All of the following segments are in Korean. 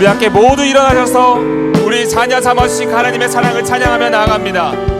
우리 함께 모두 일어나셔서 우리 자녀 자모식 하나님의 사랑을 찬양하며 나아갑니다.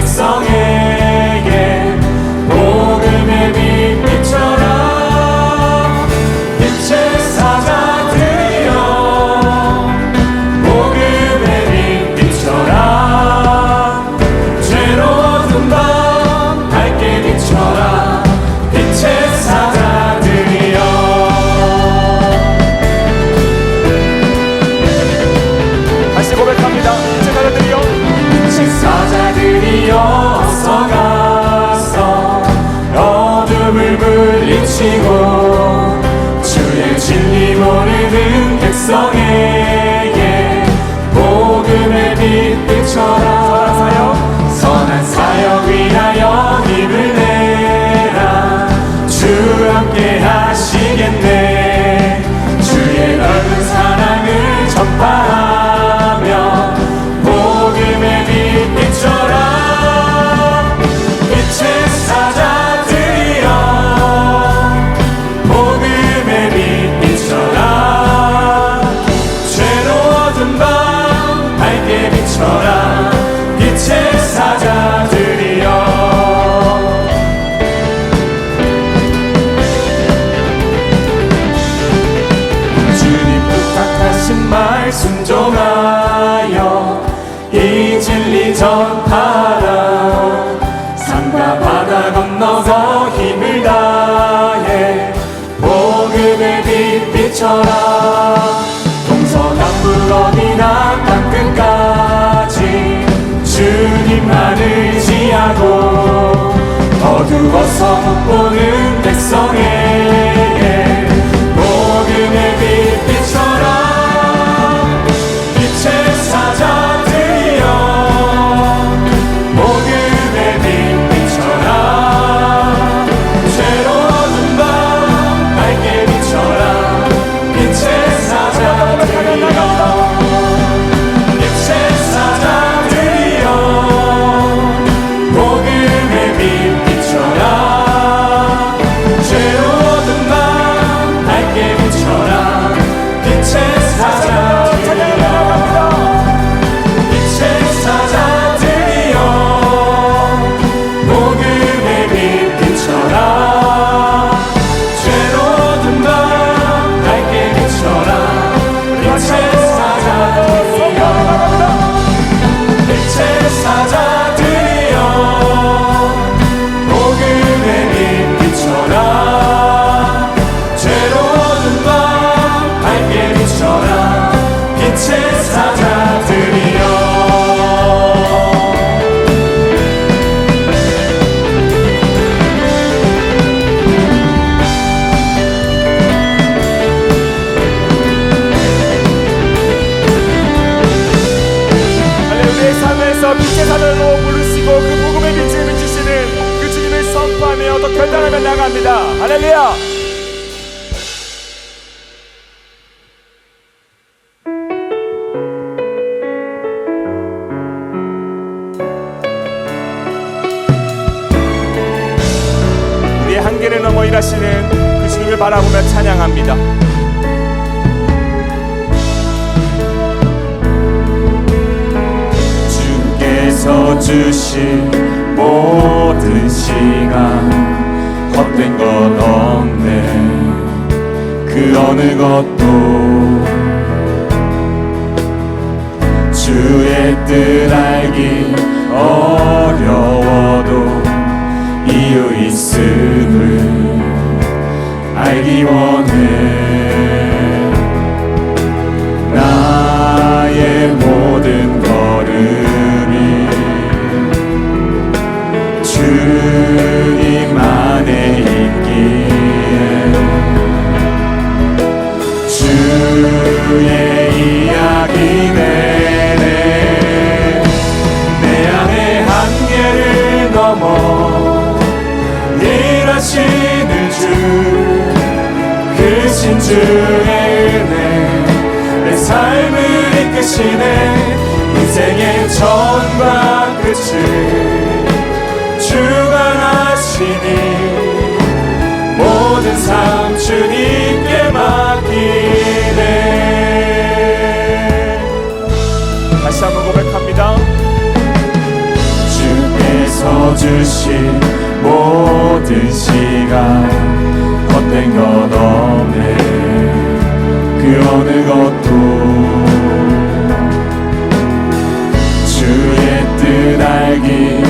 백성에게 복음의 빛 비춰라 빛의 사자들이여 복음의 빛 비춰라 죄로 든밤 밝게 비춰라 빛의 사자들이여 성에 순종하여 이 진리 전하라. 산과 바다 건너서 힘을 다해 복음의 빛 비춰라. 동서남북 어디나 땅끝까지 주님만을 지하고 어두워서 못 보는 백성에 나갑니다. 할렐루야. 우리의 한계를 넘어 일하시는 그 주님을 바라보며 찬양합니다. 주신 모든 시간 헛된 것 없네. 그 어느 것도 주의 뜻 알기 어려워도 이유 있음을 알기 원해. 나의 모든 걸음이 주 이끄시네. 인생의 처음과 끝을 주관하시니 모든 삶 주님께 맡기네. 다시 한번 고백합니다. 주께서 주신 모든 시간 헛된 것 없네. 그 어느 것도 알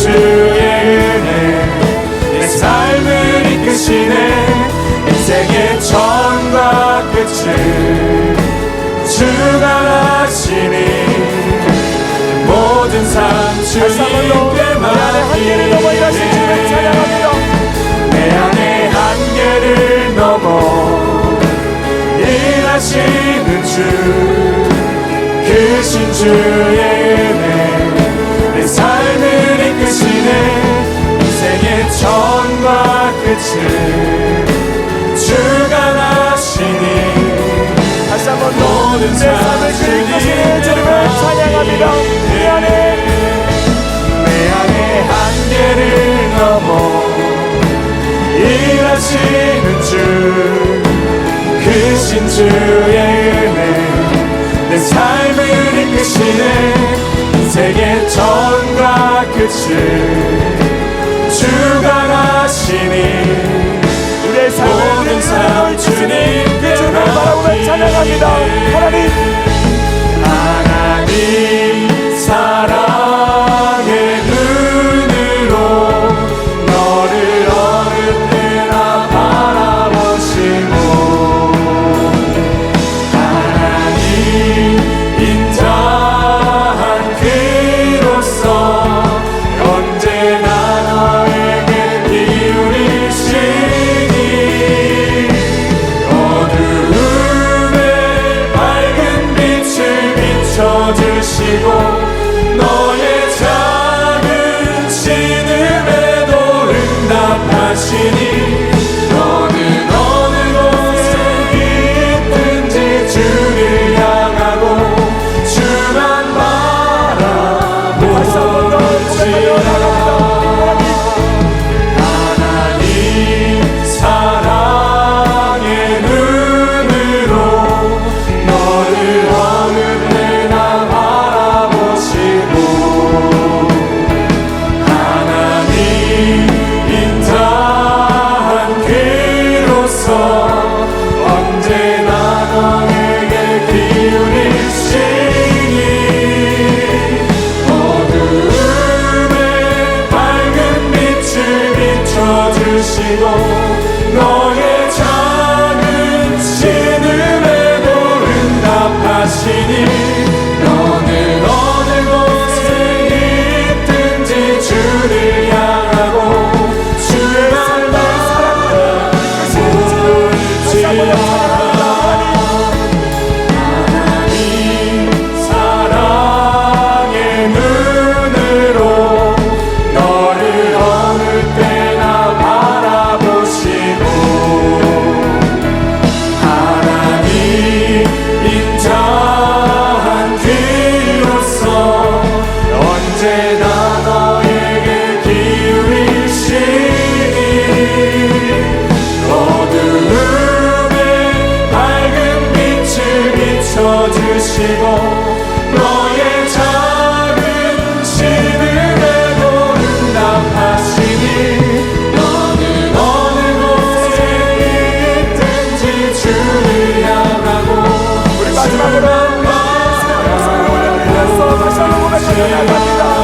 주의 은혜 내 삶을 이끄시네. 인생의 전과 끝을 주가 하시니 모든 삶 주님께만 한계를 넘어 일하신 주를 내 안에 한계를 넘어 일하시는 주 그신 주의 것을 주가 하시니 다시 한번 모든 세상을 즐기시는 주님을 찬양합니다. 내 안에. 내 안에 한계를 넘어 일하시는 주 크신 주의 은혜 내 삶을 이끄시네 세계 전과 끝을 사랑으로 사랑으로 다시 한번 고백하며 나갑니다